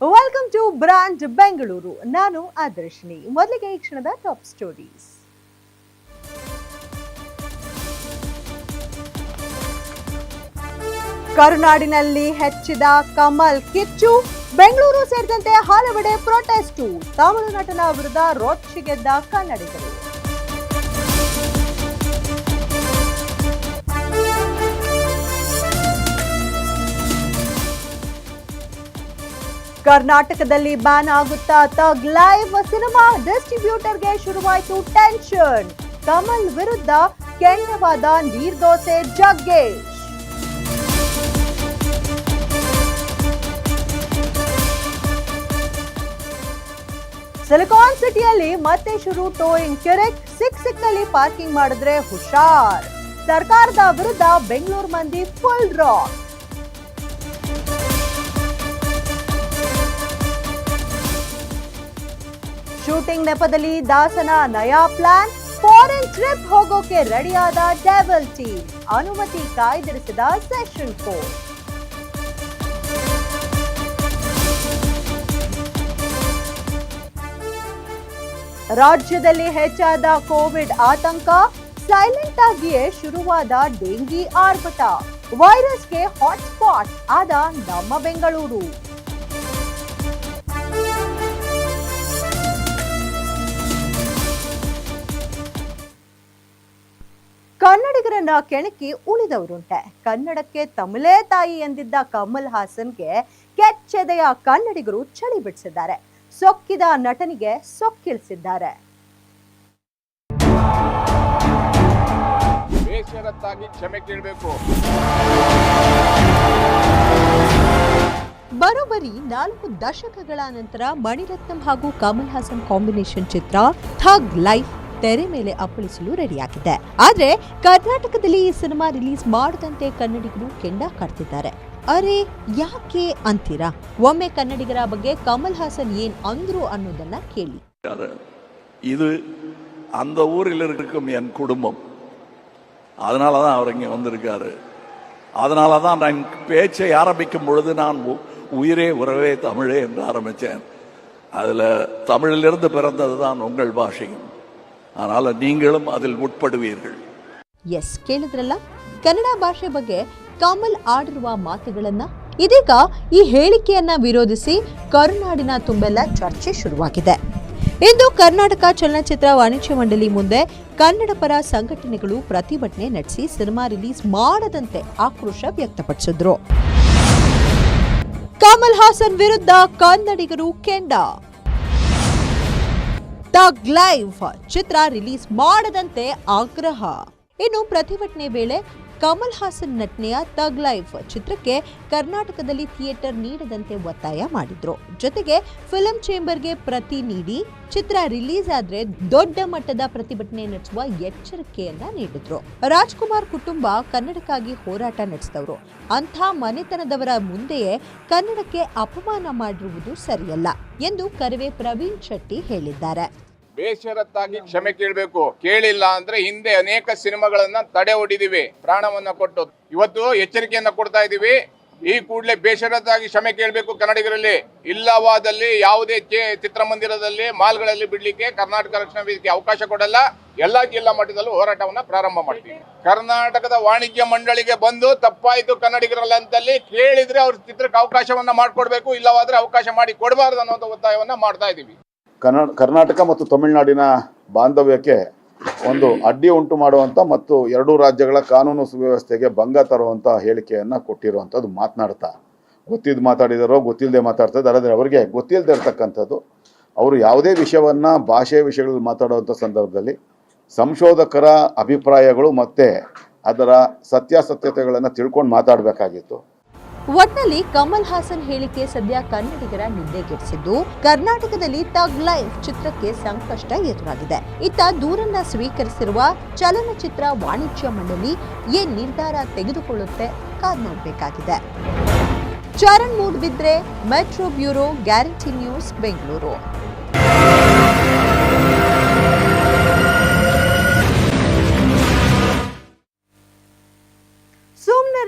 Welcome to brand Bengaluru ನಾನು ಆದರ್ಶಿನಿ ಮೊದಲಿಗೆ ಈ ಕ್ಷಣದ ಟಾಪ್ ಸ್ಟೋರೀಸ್ ಕರುನಾಡಿನಲ್ಲಿ ಹೆಚ್ಚಿದ ಕಮಲ್ ಕಿಚ್ಚು, ಬೆಂಗಳೂರು ಸೇರಿದಂತೆ ಹಲವೆಡೆ ಪ್ರೊಟೆಸ್ಟು ತಮಿಳು ನಟನ ವಿರುದ್ಧ ರೊಚ್ಚಿಗೆದ್ದ ಕನ್ನಡಿಗರು. ಕರ್ನಾಟಕದಲ್ಲಿ ಬ್ಯಾನ್ ಆಗುತ್ತಾ ತಗ್ ಲೈವ್ ಸಿನಿಮಾ ಡಿಸ್ಟ್ರಿಬ್ಯೂಟರ್ಗೆ ಶುರುವಾಯಿತು ಟೆನ್ಷನ್. ಕಮಲ್ ವಿರುದ್ಧ ಕೆಂಡವಾದ ನೀರ್ದೋಸೆ ಜಗ್ಗೇಶ್. ಸಿಲಿಕಾನ್ ಸಿಟಿಯಲ್ಲಿ ಮತ್ತೆ ಶುರು ಟೋಯಿಂಗ್ ಕಿರಿಕ್ ಸಿಕ್ ಸಿಕ್ನಲ್ಲಿ ಪಾರ್ಕಿಂಗ್ ಮಾಡಿದ್ರೆ ಹುಷಾರ್. ಸರ್ಕಾರದ ವಿರುದ್ಧ ಬೆಂಗಳೂರು ಮಂದಿ ಫುಲ್ ರಾಕ್. ಶೂಟಿಂಗ್ ನೆಪದಲ್ಲಿ ದಾಸನ ನಯಾ ಪ್ಲಾನ್. ಫಾರಿನ್ ಟ್ರಿಪ್ ಹೋಗೋಕೆ ರೆಡಿಯಾದ ಡೆವಲ್ ಟೀಮ್. ಅನುಮತಿ ಕಾಯ್ದಿರಿಸಿದ ಸೆಷನ್ ಕೋರ್ಟ್ ರಾಜ್ಯದಲ್ಲಿ ಹೆಚ್ಚಾದ ಕೋವಿಡ್ ಆತಂಕ. ಸೈಲೆಂಟ್ ಆಗಿಯೇ ಶುರುವಾದ ಡೆಂಗಿ ಆರ್ಭಟ. ವೈರಸ್ಗೆ ಹಾಟ್ಸ್ಪಾಟ್ ಆದ ನಮ್ಮ ಬೆಂಗಳೂರು. ಕನ್ನಡಿಗರನ್ನ ಕೆಣಕಿ ಉಳಿದವರುಂಟೆ. ಕನ್ನಡಕ್ಕೆ ತಮಿಳೇ ತಾಯಿ ಎಂದಿದ್ದ ಕಮಲ್ ಹಾಸನ್ಗೆ ಕೆಚ್ಚೆದೆಯ ಕನ್ನಡಿಗರು ಚಳಿ ಬಿಡಿಸಿದ್ದಾರೆ. ಸೊಕ್ಕಿದ ನಟನಿಗೆ ಸೊಕ್ಕಿಳಿಸಿದ್ದಾರೆ. ಬೇಷರತ್ತಾಗಿ ಕ್ಷಮೆ ಕೇಳಬೇಕು. ಬರೋಬ್ಬರಿ ನಾಲ್ಕು ದಶಕಗಳ ನಂತರ ಮಣಿರತ್ನಂ ಹಾಗೂ ಕಮಲ್ ಹಾಸನ್ ಕಾಂಬಿನೇಷನ್ ಚಿತ್ರ ಥಗ್ ಲೈಫ್ ತೆರೆ ಮೇಲೆ ಅಪ್ಪಳಿಸಲು ರೆಡಿಯಾಗಿದೆ ಆದ್ರೆ ಕರ್ನಾಟಕದಲ್ಲಿ ಈ ಸಿನಿಮಾ ರಿಲೀಸ್ ಮಾಡದಂತೆ ಕನ್ನಡಿಗರು ಕೆಂಡ ಕಾಡ್ತಿದ್ದಾರೆ ಅರೆ ಯಾಕೆ ಅಂತೀರಾ ಒಮ್ಮೆ ಕನ್ನಡಿಗರ ಬಗ್ಗೆ ಕಮಲ್ ಹಾಸನ್ ಏನ್ ಅಂದ್ರು ಅನ್ನೋದನ್ನ ಕೇಳಿ அது இது அந்த ஊரில் இருக்கும் என் குடும்பம் அதனால தான் அவர் இங்கே வந்திருக்காரு அதனால தான் நான் பேச்சை ஆரம்பிக்கும் பொழுது நான் உ- உயிரே உறவே தமிழே என்று ஆரம்பித்தேன் அதில் தமிழிலிருந்து பிறந்தது தான் உங்கள் பாஷையும் அதனால் நீங்களும் அதில் உட்படுவீர்கள் ಎಸ್ ಕೇಳಿದ್ರಲ್ಲ ಕನ್ನಡ ಭಾಷೆ ಬಗ್ಗೆ ಕಮಲ್ ಆಡಿರುವ ಮಾತುಗಳನ್ನ ಇದೀಗ ಈ ಹೇಳಿಕೆಯನ್ನ ವಿರೋಧಿಸಿ ಕರುನಾಡಿನ ತುಂಬೆಲ್ಲ ಚರ್ಚೆ ಶುರುವಾಗಿದೆ ಇಂದು ಕರ್ನಾಟಕ ಚಲನಚಿತ್ರ ವಾಣಿಜ್ಯ ಮಂಡಳಿ ಮುಂದೆ ಕನ್ನಡ ಪರ ಸಂಘಟನೆಗಳು ಪ್ರತಿಭಟನೆ ನಡೆಸಿ ಸಿನಿಮಾ ರಿಲೀಸ್ ಮಾಡದಂತೆ ಆಕ್ರೋಶ ವ್ಯಕ್ತಪಡಿಸಿದ್ರು ಕಮಲ್ ಹಾಸನ್ ವಿರುದ್ಧ ಕನ್ನಡಿಗರು ಕೆಂಡ ತಗ್ ಲೈವ್ ಚಿತ್ರ ರಿಲೀಸ್ ಮಾಡದಂತೆ ಆಗ್ರಹ. ಇನ್ನು ಪ್ರತಿಭಟನೆ ವೇಳೆ ಕಮಲ್ ಹಾಸನ್ ನಟನೆಯ ತಗ್ ಲೈಫ್ ಚಿತ್ರಕ್ಕೆ ಕರ್ನಾಟಕದಲ್ಲಿ ಥಿಯೇಟರ್ ನೀಡದಂತೆ ಒತ್ತಾಯ ಮಾಡಿದ್ರು. ಜೊತೆಗೆ ಫಿಲಂ ಚೇಂಬರ್ಗೆ ಪ್ರತಿ ನೀಡಿ ಚಿತ್ರ ರಿಲೀಸ್ ಆದ್ರೆ ದೊಡ್ಡ ಮಟ್ಟದ ಪ್ರತಿಭಟನೆ ನಡೆಸುವ ಎಚ್ಚರಿಕೆಯನ್ನ ನೀಡಿದ್ರು. ರಾಜ್ಕುಮಾರ್ ಕುಟುಂಬ ಕನ್ನಡಕ್ಕಾಗಿ ಹೋರಾಟ ನಡೆಸಿದವರು. ಅಂಥ ಮನೆತನದವರ ಮುಂದೆಯೇ ಕನ್ನಡಕ್ಕೆ ಅಪಮಾನ ಮಾಡಿರುವುದು ಸರಿಯಲ್ಲ ಎಂದು ಕರವೇ ಪ್ರವೀಣ್ ಶೆಟ್ಟಿ ಹೇಳಿದ್ದಾರೆ. ಬೇಷರತ್ತಾಗಿ ಕ್ಷಮೆ ಕೇಳಬೇಕು. ಕೇಳಿಲ್ಲ ಅಂದ್ರೆ ಹಿಂದೆ ಅನೇಕ ಸಿನಿಮಾಗಳನ್ನ ತಡೆ ಹೊಡಿದೀವಿ ಪ್ರಾಣವನ್ನ ಕೊಟ್ಟು. ಇವತ್ತು ಎಚ್ಚರಿಕೆಯನ್ನ ಕೊಡ್ತಾ ಇದೀವಿ. ಈ ಕೂಡಲೇ ಬೇಷರತ್ತಾಗಿ ಕ್ಷಮೆ ಕೇಳಬೇಕು ಕನ್ನಡಿಗರಲ್ಲಿ. ಇಲ್ಲವಾದಲ್ಲಿ ಯಾವುದೇ ಚಿತ್ರಮಂದಿರದಲ್ಲಿ, ಮಾಲ್ಗಳಲ್ಲಿ ಬಿಡ್ಲಿಕ್ಕೆ ಕರ್ನಾಟಕ ರಕ್ಷಣಾ ವೇದಿಕೆ ಅವಕಾಶ ಕೊಡಲ್ಲ. ಎಲ್ಲಾ ಜಿಲ್ಲಾ ಮಟ್ಟದಲ್ಲೂ ಹೋರಾಟವನ್ನ ಪ್ರಾರಂಭ ಮಾಡ್ತೀವಿ. ಕರ್ನಾಟಕದ ವಾಣಿಜ್ಯ ಮಂಡಳಿಗೆ ಬಂದು ತಪ್ಪಾಯಿತು ಕನ್ನಡಿಗರಲ್ಲ ಅಂತಲ್ಲಿ ಕೇಳಿದ್ರೆ ಅವ್ರ ಚಿತ್ರಕ್ಕೆ ಅವಕಾಶವನ್ನ ಮಾಡಿಕೊಡ್ಬೇಕು. ಇಲ್ಲವಾದ್ರೆ ಅವಕಾಶ ಮಾಡಿ ಕೊಡಬಾರ್ದು ಅನ್ನೋ ಒತ್ತಾಯವನ್ನ ಮಾಡ್ತಾ ಇದೀವಿ. ಕರ್ನಾಟಕ ಮತ್ತು ತಮಿಳುನಾಡಿನ ಬಾಂಧವ್ಯಕ್ಕೆ ಒಂದು ಅಡ್ಡಿ ಉಂಟು ಮಾಡುವಂಥ ಮತ್ತು ಎರಡೂ ರಾಜ್ಯಗಳ ಕಾನೂನು ಸುವ್ಯವಸ್ಥೆಗೆ ಭಂಗ ತರುವಂಥ ಹೇಳಿಕೆಯನ್ನು ಕೊಟ್ಟಿರುವಂಥದ್ದು ಮಾತನಾಡ್ತಾ. ಗೊತ್ತಿದ್ದು ಮಾತಾಡಿದಾರೋ ಗೊತ್ತಿಲ್ಲದೆ ಮಾತಾಡ್ತಾ ಆದರೆ ಅವರಿಗೆ ಗೊತ್ತಿಲ್ಲದೆ ಇರ್ತಕ್ಕಂಥದ್ದು. ಅವರು ಯಾವುದೇ ವಿಷಯವನ್ನು, ಭಾಷೆಯ ವಿಷಯಗಳಲ್ಲಿ ಮಾತಾಡುವಂಥ ಸಂದರ್ಭದಲ್ಲಿ ಸಂಶೋಧಕರ ಅಭಿಪ್ರಾಯಗಳು ಮತ್ತು ಅದರ ಸತ್ಯಾಸತ್ಯತೆಗಳನ್ನು ತಿಳ್ಕೊಂಡು ಮಾತಾಡಬೇಕಾಗಿತ್ತು. ಒಟ್ನಲ್ಲಿ ಕಮಲ್ ಹಾಸನ್ ಹೇಳಿಕೆ ಸದ್ಯ ಕನ್ನಡಿಗರ ನಿದ್ದೆಗೆಡಿಸಿದ್ದು, ಕರ್ನಾಟಕದಲ್ಲಿ ತಗ್ ಲೈಫ್ ಚಿತ್ರಕ್ಕೆ ಸಂಕಷ್ಟ ಎದುರಾಗಿದೆ. ಇತ್ತ ದೂರನ್ನ ಸ್ವೀಕರಿಸಿರುವ ಚಲನಚಿತ್ರ ವಾಣಿಜ್ಯ ಮಂಡಳಿ ಏನ್ ನಿರ್ಧಾರ ತೆಗೆದುಕೊಳ್ಳುತ್ತೆ ಕಾದ್ ನೋಡ್ಬೇಕಾಗಿದೆ. Charan Moodbidri metro bureau guarantee news Bengaluru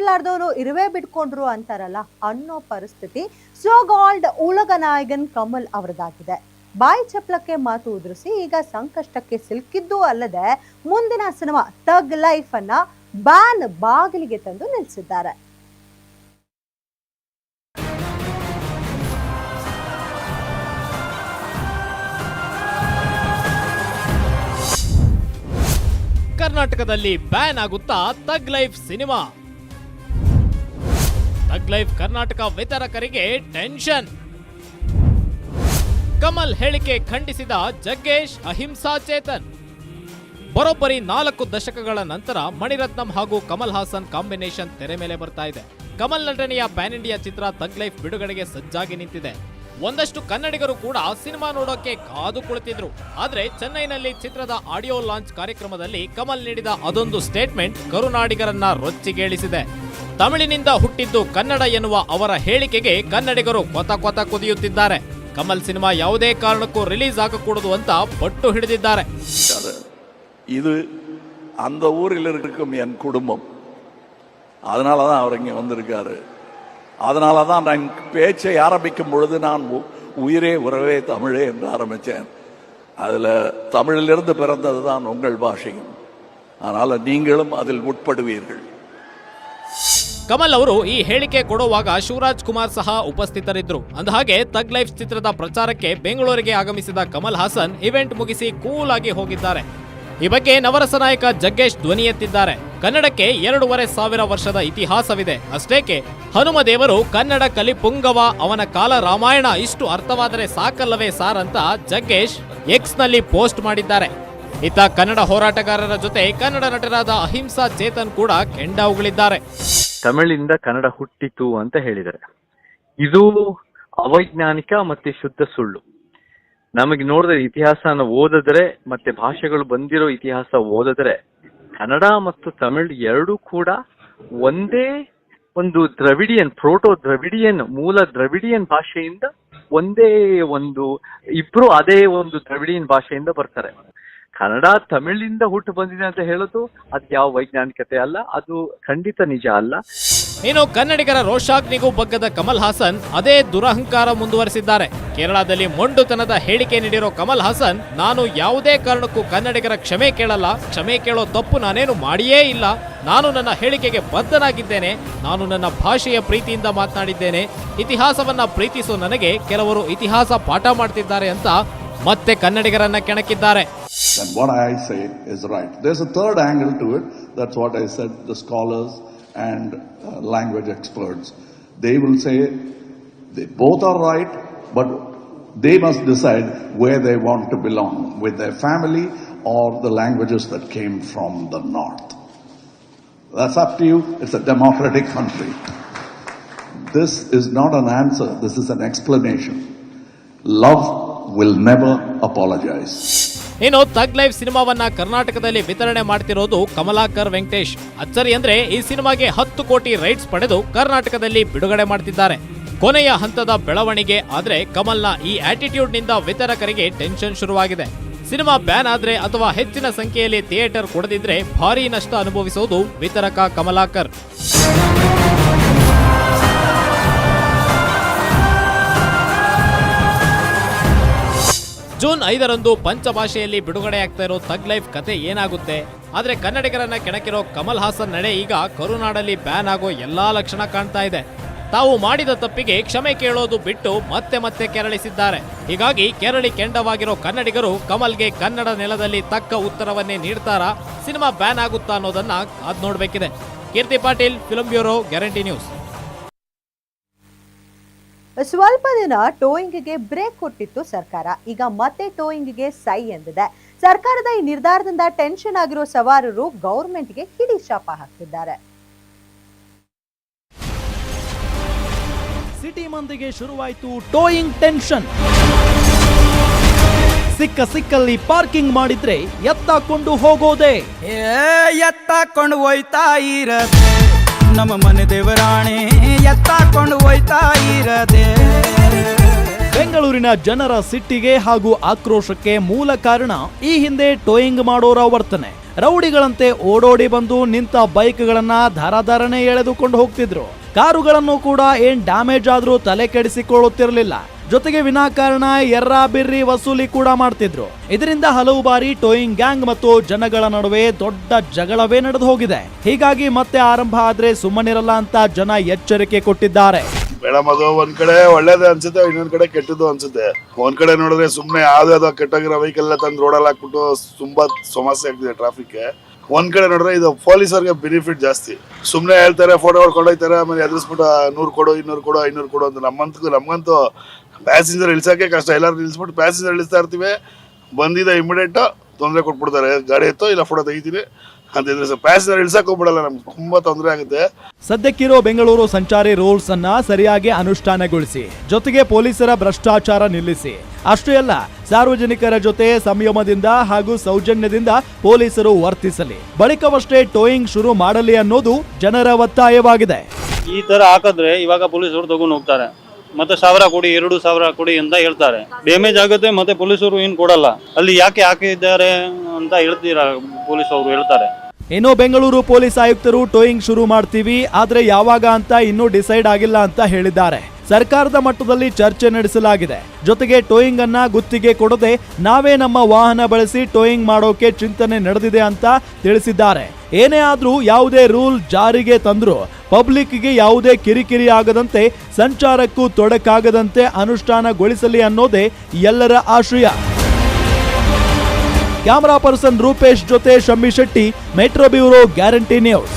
ಇರ್ಲಾರ್ದವನು ಇರುವೆ ಬಿಟ್ಕೊಂಡ್ರು ಅಂತಾರಲ್ಲ ಅನ್ನೋ ಪರಿಸ್ಥಿತಿ ಸೋಗಾಲ್ಡ್ ಉಳಗ ನಾಯಕನ್ ಕಮಲ್ ಅವರದಾಗಿದೆ. ಬಾಯಿ ಚಪ್ಲಕ್ಕೆ ಮಾತು ಉದುರಿಸಿ ಈಗ ಸಂಕಷ್ಟಕ್ಕೆ ಸಿಲುಕಿದ್ದು ಅಲ್ಲದೆ ಮುಂದಿನ ಸಿನಿಮಾ ತಗ್ ಲೈಫ್ ಅನ್ನ ಬ್ಯಾನ್ ಬಾಗಿಲಿಗೆ ತಂದು ನಿಲ್ಲಿಸಿದ್ದಾರೆ ಕರ್ನಾಟಕದಲ್ಲಿ ಬ್ಯಾನ್ ಆಗುತ್ತಾ thug life cinema? Thug life Karnataka ವಿತರಕರಿಗೆ ಟೆನ್ಷನ್ ಕಮಲ್ ಹೇಳಿಕೆ ಖಂಡಿಸಿದ ಜಗ್ಗೇಶ್ ಅಹಿಂಸಾ ಚೇತನ್. ಬರೋಬ್ಬರಿ ನಾಲ್ಕು ದಶಕಗಳ ನಂತರ ಮಣಿರತ್ನಂ ಹಾಗೂ ಕಮಲ್ ಹಾಸನ್ ಕಾಂಬಿನೇಷನ್ ತೆರೆ ಮೇಲೆ ಬರ್ತಾ ಇದೆ. ಕಮಲ್ ನಟನೆಯ ಪ್ಯಾನ್ ಇಂಡಿಯಾ ಚಿತ್ರ ತಗ್ ಲೈಫ್ ಬಿಡುಗಡೆಗೆ ಸಜ್ಜಾಗಿ ನಿಂತಿದೆ. ಒಂದಷ್ಟು ಕನ್ನಡಿಗರು ಕೂಡ ಸಿನಿಮಾ ನೋಡೋಕೆ ಕಾದು ಕುಳಿತಿದ್ರು ಆದ್ರೆ ಚೆನ್ನೈನಲ್ಲಿ ಚಿತ್ರದ ಆಡಿಯೋ ಲಾಂಚ್ ಕಾರ್ಯಕ್ರಮದಲ್ಲಿ ಕಮಲ್ ನೀಡಿದ ಅದೊಂದು ಸ್ಟೇಟ್ಮೆಂಟ್ ಕರುನಾಡಿಗರನ್ನ ರೊಚ್ಚಿಗೇಳಿಸಿದೆ ತಮಿಳಿನಿಂದ ಹುಟ್ಟಿದ್ದು ಕನ್ನಡ ಎನ್ನುವ ಅವರ ಹೇಳಿಕೆಗೆ ಕನ್ನಡಿಗರು ಕೊತ ಕೊತ ಕುದಿಯುತ್ತಿದ್ದಾರೆ ಕಮಲ್ ಸಿನಿಮಾ ಯಾವುದೇ ಕಾರಣಕ್ಕೂ ರಿಲೀಸ್ ಆಗಕೂಡದು ಅಂತ ಪಟ್ಟು ಹಿಡಿದಿದ್ದಾರೆ இருக்காரு. இது அந்த ஊரில் இருக்கும் என் குடும்பம் அதனால தான் அவர் இங்கே வந்திருக்காரு அதனால தான் நான் பேச்சை ஆரம்பிக்கும் பொழுது நான் உ- உயிரே உறவே தமிழே என்று ஆரம்பித்தேன் அதில் தமிழிலிருந்து பிறந்தது தான் உங்கள் பாஷையும் அதனால் நீங்களும் அதில் உட்படுவீர்கள் ಕಮಲ್ ಅವರು ಈ ಹೇಳಿಕೆ ಕೊಡುವಾಗ ಶಿವರಾಜ್ ಕುಮಾರ್ ಸಹ ಉಪಸ್ಥಿತರಿದ್ದರು ಅಂದಹಾಗೆ ತಗ್ ಲೈಫ್ ಚಿತ್ರದ ಪ್ರಚಾರಕ್ಕೆ ಬೆಂಗಳೂರಿಗೆ ಆಗಮಿಸಿದ ಕಮಲ್ ಹಾಸನ್ ಇವೆಂಟ್ ಮುಗಿಸಿ ಕೂಲ್ ಆಗಿ ಹೋಗಿದ್ದಾರೆ ಈ ಬಗ್ಗೆ ನವರಸ ನಾಯಕ ಜಗ್ಗೇಶ್ ಧ್ವನಿ ಎತ್ತಿದ್ದಾರೆ. ಕನ್ನಡಕ್ಕೆ ಎರಡೂವರೆ ಸಾವಿರ ವರ್ಷದ ಇತಿಹಾಸವಿದೆ. ಅಷ್ಟೇಕೆ, ಹನುಮ ದೇವರು ಕನ್ನಡ ಕಲಿಪುಂಗವ ಅವನ ಕಾಲ ರಾಮಾಯಣ ಇಷ್ಟು ಅರ್ಥವಾದರೆ ಸಾಕಲ್ಲವೇ ಸಾರ್ ಅಂತ ಜಗ್ಗೇಶ್ ಎಕ್ಸ್ನಲ್ಲಿ ಪೋಸ್ಟ್ ಮಾಡಿದ್ದಾರೆ. ಇತ್ತ ಕನ್ನಡ ಹೋರಾಟಗಾರರ ಜೊತೆ ಕನ್ನಡ ನಟರಾದ ಅಹಿಂಸಾ ಚೇತನ್ ಕೂಡ ಕೆಂಡ ತಮಿಳಿಂದ ಕನ್ನಡ ಹುಟ್ಟಿತು ಅಂತ ಹೇಳಿದರೆ ಇದು ಅವೈಜ್ಞಾನಿಕ ಮತ್ತೆ ಶುದ್ಧ ಸುಳ್ಳು. ನಮಗೆ ನೋಡಿದ್ರೆ ಇತಿಹಾಸನ ಓದಿದ್ರೆ ಮತ್ತೆ ಭಾಷೆಗಳು ಬಂದಿರೋ ಇತಿಹಾಸ ಓದಿದ್ರೆ ಕನ್ನಡ ಮತ್ತು ತಮಿಳ್ ಎರಡೂ ಕೂಡ ಒಂದೇ ಒಂದು ದ್ರವಿಡಿಯನ್, ಪ್ರೋಟೋ ದ್ರವಿಡಿಯನ್, ಮೂಲ ದ್ರವಿಡಿಯನ್ ಭಾಷೆಯಿಂದ ಒಂದೇ ಒಂದು, ಇಬ್ರು ಅದೇ ಒಂದು ದ್ರವಿಡಿಯನ್ ಭಾಷೆಯಿಂದ ಬರ್ತಾರೆ. ಕನ್ನಡ, ತಮಿಳಿಂದ ಹುಟ್ಟು ಬಂದಿದೆ ಅಂತ ಹೇಳೋದು ಅದು ಯಾವ ವೈಜ್ಞಾನಿಕತೆ ಅಲ್ಲ, ಅದು ಖಂಡಿತ ನಿಜ ಅಲ್ಲ. ಇನ್ನು ಕನ್ನಡಿಗರ ರೋಷಾಗ್ನಿಗೂ ಬಗ್ಗದ ಕಮಲ್ ಹಾಸನ್, ಅದೇ ದುರಹಂಕಾರ ಮುಂದುವರೆಸಿದ್ದಾರೆ. ಕೇರಳದಲ್ಲಿ ಮೊಂಡುತನದ ಹೇಳಿಕೆ ನೀಡಿರೋ ಕಮಲ್ ಹಾಸನ್, ನಾನು ಯಾವುದೇ ಕಾರಣಕ್ಕೂ ಕನ್ನಡಿಗರ ಕ್ಷಮೆ ಕೇಳಲ್ಲ, ಕ್ಷಮೆ ಕೇಳೋ ತಪ್ಪು ನಾನೇನು ಮಾಡಿಯೇ ಇಲ್ಲ. ನಾನು ನನ್ನ ಹೇಳಿಕೆಗೆ ಬದ್ಧನಾಗಿದ್ದೇನೆ, ನಾನು ನನ್ನ ಭಾಷೆಯ ಪ್ರೀತಿಯಿಂದ ಮಾತನಾಡಿದ್ದೇನೆ, ಇತಿಹಾಸವನ್ನ ಪ್ರೀತಿಸೋ ನನಗೆ ಕೆಲವರು ಇತಿಹಾಸ ಪಾಠ ಮಾಡ್ತಿದ್ದಾರೆ ಅಂತ ಮತ್ತೆ ಕನ್ನಡಿಗರನ್ನ ಕೆಣಕಿದ್ದಾರೆ And what I say is right. There's a third angle to it. That's what I said, the scholars and uh, language experts. They will say they both are right, but they must decide where they want to belong, with their family or the languages that came from the north. That's up to you. It's a democratic country. This is not an answer. This is an explanation. Love will never apologise ಇನ್ನು thug life ಸಿನಿಮಾವನ್ನ ಕರ್ನಾಟಕದಲ್ಲಿ ವಿತರಣೆ ಮಾಡ್ತಿರೋದು ಕಮಲಾಕರ್ ವೆಂಕಟೇಶ್. ಅಚ್ಚರಿ ಅಂದ್ರೆ ಈ ಸಿನಿಮಾಗೆ ಹತ್ತು ಕೋಟಿ ರೈಟ್ಸ್ ಪಡೆದು ಕರ್ನಾಟಕದಲ್ಲಿ ಬಿಡುಗಡೆ ಮಾಡ್ತಿದ್ದಾರೆ. ಕೊನೆಯ ಹಂತದ ಬೆಳವಣಿಗೆ ಆದ್ರೆ ಕಮಲ್ನ ಈ ಆಟಿಟ್ಯೂಡ್ನಿಂದ ವಿತರಕರಿಗೆ ಟೆನ್ಷನ್ ಶುರುವಾಗಿದೆ. ಸಿನಿಮಾ ಬ್ಯಾನ್ ಆದ್ರೆ ಅಥವಾ ಹೆಚ್ಚಿನ ಸಂಖ್ಯೆಯಲ್ಲಿ ಥಿಯೇಟರ್ ಕೊಡದಿದ್ರೆ ಭಾರೀ ನಷ್ಟ ಅನುಭವಿಸೋದು ವಿತರಕ ಕಮಲಾಕರ್. ಐದರಂದು ಪಂಚಭಾಷೆಯಲ್ಲಿ ಬಿಡುಗಡೆಯಾಗ್ತಾ ಇರೋ ತಗ್ ಲೈಫ್ ಕತೆ ಏನಾಗುತ್ತೆ? ಆದ್ರೆ ಕನ್ನಡಿಗರನ್ನ ಕೆಣಕಿರೋ ಕಮಲ್ ಹಾಸನ್ ನಡೆ ಈಗ ಕರುನಾಡಲ್ಲಿ ಬ್ಯಾನ್ ಆಗೋ ಎಲ್ಲಾ ಲಕ್ಷಣ ಕಾಣ್ತಾ ಇದೆ. ತಾವು ಮಾಡಿದ ತಪ್ಪಿಗೆ ಕ್ಷಮೆ ಕೇಳೋದು ಬಿಟ್ಟು ಮತ್ತೆ ಮತ್ತೆ ಕೆರಳಿಸಿದ್ದಾರೆ. ಹೀಗಾಗಿ ಕೆರಳಿ ಕೆಂಡವಾಗಿರೋ ಕನ್ನಡಿಗರು ಕಮಲ್ಗೆ ಕನ್ನಡ ನೆಲದಲ್ಲಿ ತಕ್ಕ ಉತ್ತರವನ್ನೇ ನೀಡ್ತಾರಾ, ಸಿನಿಮಾ ಬ್ಯಾನ್ ಆಗುತ್ತಾ ಅನ್ನೋದನ್ನ ಕಾದ್ ನೋಡ್ಬೇಕಿದೆ. Keerthi Patil film bureau guarantee news ಸ್ವಲ್ಪ ದಿನ ಟೋಯಿಂಗ್ಗೆ ಬ್ರೇಕ್ ಕೊಟ್ಟಿತ್ತು ಸರ್ಕಾರ. ಈಗ ಮತ್ತೆ ಟೋಯಿಂಗ್ಗೆ ಸೈ ಎಂದಿದೆ. ಸರ್ಕಾರದ ಈ ನಿರ್ಧಾರದಿಂದ ಟೆನ್ಷನ್ ಆಗಿರೋ ಸವಾರರು ಗೌರ್ಮೆಂಟ್ಗೆ ಕಿಡಿ ಶಾಪ ಹಾಕ್ತಿದ್ದಾರೆ ಸಿಟಿ ಮಂದಿಗೆ ಶುರುವಾಯಿತು ಟೋಯಿಂಗ್ ಟೆನ್ಷನ್. ಸಿಕ್ಕ ಸಿಕ್ಕಲ್ಲಿ ಪಾರ್ಕಿಂಗ್ ಮಾಡಿದ್ರೆ ಎತ್ತಾಕೊಂಡು ಹೋಗೋದೆ. ಏ ಎತ್ತಾಕೊಂಡು ಹೋಯ್ತಾ ಇರತ್ತೆ. ನಮ್ಮ ಮನೆ ದೇವರಾಣೆ. ಎತ್ತಾಕೊಂಡು ಹೋಯ್ತಾ ಇರದೆ. ಬೆಂಗಳೂರಿನ ಜನರ ಸಿಟ್ಟಿಗೆ ಹಾಗೂ ಆಕ್ರೋಶಕ್ಕೆ ಮೂಲ ಕಾರಣ ಈ ಹಿಂದೆ ಟೋಯಿಂಗ್ ಮಾಡೋರ ವರ್ತನೆ. ರೌಡಿಗಳಂತೆ ಓಡೋಡಿ ಬಂದು ನಿಂತ ಬೈಕ್ಗಳನ್ನ ಧಾರಾಧಾರನೆ ಎಳೆದುಕೊಂಡು ಹೋಗ್ತಿದ್ರು. ಕಾರುಗಳನ್ನು ಕೂಡ ಏನ್ ಡ್ಯಾಮೇಜ್ ಆದ್ರೂ ತಲೆ ಕೆಡಿಸಿಕೊಳ್ಳುತ್ತಿರಲಿಲ್ಲ. ಜೊತೆಗೆ ವಿನಾಕಾರಣ ಎರ್ರಾಬಿರ್ರಿ ವಸೂಲಿ ಕೂಡ ಮಾಡ್ತಿದ್ರು. ಇದರಿಂದ ಹಲವು ಬಾರಿ ಟೋಯಿಂಗ್ ಗ್ಯಾಂಗ್ ಮತ್ತು ಜನಗಳ ನಡುವೆ ದೊಡ್ಡ ಜಗಳವೇ ನಡೆದು ಹೋಗಿದೆ. ಹೀಗಾಗಿ ಮತ್ತೆ ಆರಂಭ ಆದ್ರೆ ಸುಮ್ಮನಿರಲ್ಲ ಅಂತ ಜನ ಎಚ್ಚರಿಕೆ ಕೊಟ್ಟಿದ್ದಾರೆ. ಮೇಡಮ್ ಅದು ಒಂದ್ ಕಡೆ ಒಳ್ಳೇದೇ ಅನ್ಸುತ್ತೆ, ಇನ್ನೊಂದ್ ಕಡೆ ಕೆಟ್ಟದ್ದು ಅನ್ಸುತ್ತೆ. ಒಂದ್ ಕಡೆ ನೋಡಿದ್ರೆ ಸುಮ್ನೆ ಯಾವ್ದಾವ್ದೋ ಕೆಟ್ಟೋಗಿರೋ ವೆಹಿಕಲ್ ಎಲ್ಲ ತಂದು ರೋಡಲ್ಲಿ ಹಾಕ್ಬಿಟ್ಟು ತುಂಬಾ ಸಮಸ್ಯೆ ಆಗ್ತಿದೆ ಟ್ರಾಫಿಕ್ ಒಂದ್ ಕಡೆ ನೋಡಿದ್ರೆ ಇದು ಪೊಲೀಸರಿಗೆ ಬೆನಿಫಿಟ್ ಜಾಸ್ತಿ. ಸುಮ್ನೆ ಹೇಳ್ತಾರೆ ಫೋಟೋ ಹೊಡ್ಕೊಂಡು ಹೋಗ್ತಾರೆ, ಆಮೇಲೆ ಎದುರಿಸ್ಬಿಟ್ಟು ನೂರು ಕೊಡು, ಇನ್ನೂರು ಕೊಡು, ಐನೂರು ಕೊಡು ಅಂತ ನಮ್ಮಂತೂ ನಮ್ಗಂತೂ ಪ್ಯಾಸೆಂಜರ್ ಇಳಿಸೋಕೆ ಕಷ್ಟ. ಎಲ್ಲರೂ ನಿಲ್ಸ್ಬಿಟ್ಟು ಪ್ಯಾಸೆಂಜರ್ ಇಳಿಸ್ತಾ ಇರ್ತೀವಿ. ಬಂದಿದ್ದ ಇಮಿಡಿಯೇಟ್ ತೊಂದರೆ ಕೊಟ್ಬಿಡ್ತಾರೆ. ಗಾಡಿ ಎತ್ತೋ ಇಲ್ಲ ಫೋಟೋ ತೆಗಿತೀನಿ ಅಂತಂದ್ರೆ ಸರ್ ಪ್ಯಾಸೆಂಜರ್ ಇಳಿಸೋಕೆ ಹೋಗ್ಬಿಡಲ್ಲ ನಮ್ಗೆ ತುಂಬಾ ತೊಂದರೆ ಆಗುತ್ತೆ. ಸದ್ಯಕ್ಕಿರೋ ಬೆಂಗಳೂರು ಸಂಚಾರಿ ರೂಲ್ಸ್ ಅನ್ನ ಸರಿಯಾಗಿ ಅನುಷ್ಠಾನಗೊಳಿಸಿ ಜೊತೆಗೆ ಪೊಲೀಸರ ಭ್ರಷ್ಟಾಚಾರ ನಿಲ್ಲಿಸಿ. ಅಷ್ಟೇ ಅಲ್ಲ ಸಾರ್ವಜನಿಕರ ಜೊತೆ ಸಂಯಮದಿಂದ ಹಾಗೂ ಸೌಜನ್ಯದಿಂದ ಪೊಲೀಸರು ವರ್ತಿಸಲಿ. ಬಳಿಕವಷ್ಟೇ ಟೋಯಿಂಗ್ ಶುರು ಮಾಡಲಿ ಅನ್ನೋದು ಜನರ ಒತ್ತಾಯವಾಗಿದೆ. ಈ ತರ ಹಾಕಿದ್ರೆ ಇವಾಗ ಪೊಲೀಸರು ತಗೊಂಡು ಹೋಗ್ತಾರೆ. ಮತ್ತೆ ಸಾವಿರ ಕೊಡಿ, ಎರಡು ಸಾವಿರ ಕೊಡಿ ಅಂತ ಹೇಳ್ತಾರೆ. ಡ್ಯಾಮೇಜ್ ಆಗುತ್ತೆ ಮತ್ತೆ ಪೊಲೀಸರು ಏನು ಕೊಡಲ್ಲ. ಅಲ್ಲಿ ಯಾಕೆ ಹಾಕಿದ್ದಾರೆ ಅಂತ ಹೇಳ್ತೀರಾ ಪೊಲೀಸ್ ಅವರು ಹೇಳ್ತಾರೆ. ಇನ್ನು ಬೆಂಗಳೂರು ಪೊಲೀಸ್ ಆಯುಕ್ತರು ಟೋಯಿಂಗ್ ಶುರು ಮಾಡ್ತೀವಿ, ಆದ್ರೆ ಯಾವಾಗ ಅಂತ ಇನ್ನೂ ಡಿಸೈಡ್ ಆಗಿಲ್ಲ ಅಂತ ಹೇಳಿದ್ದಾರೆ. ಸರ್ಕಾರದ ಮಟ್ಟದಲ್ಲಿ ಚರ್ಚೆ ನಡೆಸಲಾಗಿದೆ. ಜೊತೆಗೆ ಟೋಯಿಂಗ್ ಅನ್ನ ಗುತ್ತಿಗೆ ಕೊಡದೆ ನಾವೇ ನಮ್ಮ ವಾಹನ ಬಳಸಿ ಟೋಯಿಂಗ್ ಮಾಡೋಕೆ ಚಿಂತನೆ ನಡೆದಿದೆ ಅಂತ ತಿಳಿಸಿದ್ದಾರೆ. ಏನೇ ಆದ್ರೂ ಯಾವುದೇ ರೂಲ್ ಜಾರಿಗೆ ತಂದ್ರು ಪಬ್ಲಿಕ್ಗೆ ಯಾವುದೇ ಕಿರಿಕಿರಿ ಆಗದಂತೆ ಸಂಚಾರಕ್ಕೂ ತೊಡಕಾಗದಂತೆ ಅನುಷ್ಠಾನಗೊಳಿಸಲಿ ಅನ್ನೋದೇ ಎಲ್ಲರ ಆಶಯ ಕ್ಯಾಮರಾ ಪರ್ಸನ್ ರೂಪೇಶ್ ಜೊತೆ Shammi Shetty, metro bureau guarantee news.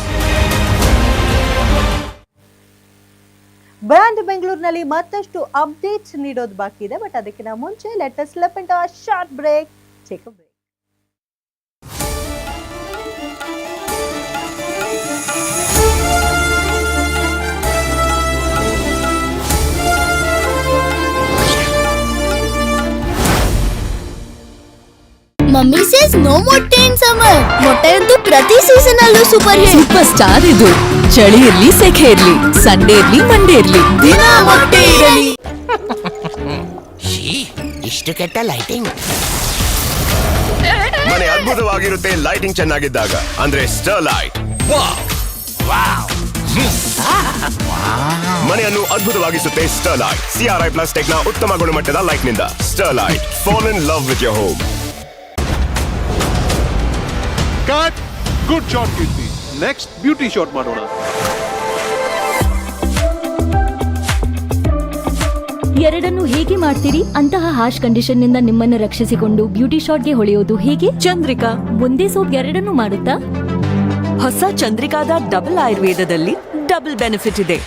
Brand ಬೆಂಗಳೂರಿನಲ್ಲಿ ಮತ್ತಷ್ಟು ಅಪ್ಡೇಟ್ಸ್ ನೀಡೋದು ಬಾಕಿ ಇದೆ, ಬಟ್ ಅದಕ್ಕಿಂತ ಮುಂಚೆ let us leap a short break check break mummy says no ಮೊಟ್ಟೆ ಇನ್ ಸಮರ್ ಮೊಟ್ಟೆಯದ್ದು ಪ್ರತಿ ಸೀಸನ್ ಅಲ್ಲೂ ಸೂಪರ್ ಹಿಟ್ ಸೂಪರ್ ಸ್ಟಾರ್ ಇದು. ಚಳಿ ಇರ್ಲಿ ಸೆಖೆ ಇರ್ಲಿ ಸಂಡೇ ಇರ್ಲಿ ಮಂಡೇ ಇರ್ಲಿ. ದಿನ ಮೊಟ್ಟೆ ಇರಲಿ. ಇಷ್ಟು ಕೆಟ್ಟ ಲೈಟಿಂಗ್ ಮನೆ ಅದ್ಭುತವಾಗಿರುತ್ತೆ ಲೈಟಿಂಗ್ ಚೆನ್ನಾಗಿದ್ದಾಗ. ಅಂದ್ರೆ ಸ್ಟರ್ ಲೈಟ್ ಮನೆಯನ್ನು ಅದ್ಭುತವಾಗಿಸುತ್ತೆ ಸ್ಟರ್ ಲೈಟ್ ಸಿಆರ್ಐ ಪ್ಲಸ್ ಟೆಕ್ನ ಉತ್ತಮ ಗುಣಮಟ್ಟದ ಲೈಟ್ನಿಂದ starlight fall in love with your home cut good shot Keerthi next beauty shot ಮಾಡೋಣ ಎರಡನ್ನು ಹೇಗೆ ಮಾಡ್ತೀರಿ? ಅಂತಹ ಹಾಶ್ ಕಂಡೀಷನ್ನಿಂದ ನಿಮ್ಮನ್ನು ರಕ್ಷಿಸಿಕೊಂಡು ಬ್ಯೂಟಿ ಶಾಟ್ಗೆ ಹೊಳೆಯೋದು ಹೇಗೆ? ಚಂದ್ರಿಕಾ ಒಂದೇ ಸೋಪ್ ಎರಡನ್ನು ಮಾಡುತ್ತಾ? ಹೊಸ ಚಂದ್ರಿಕಾದ ಡಬಲ್ ಆಯುರ್ವೇದದಲ್ಲಿ ಡಬಲ್ ಬೆನಿಫಿಟ್ ಇದೆ.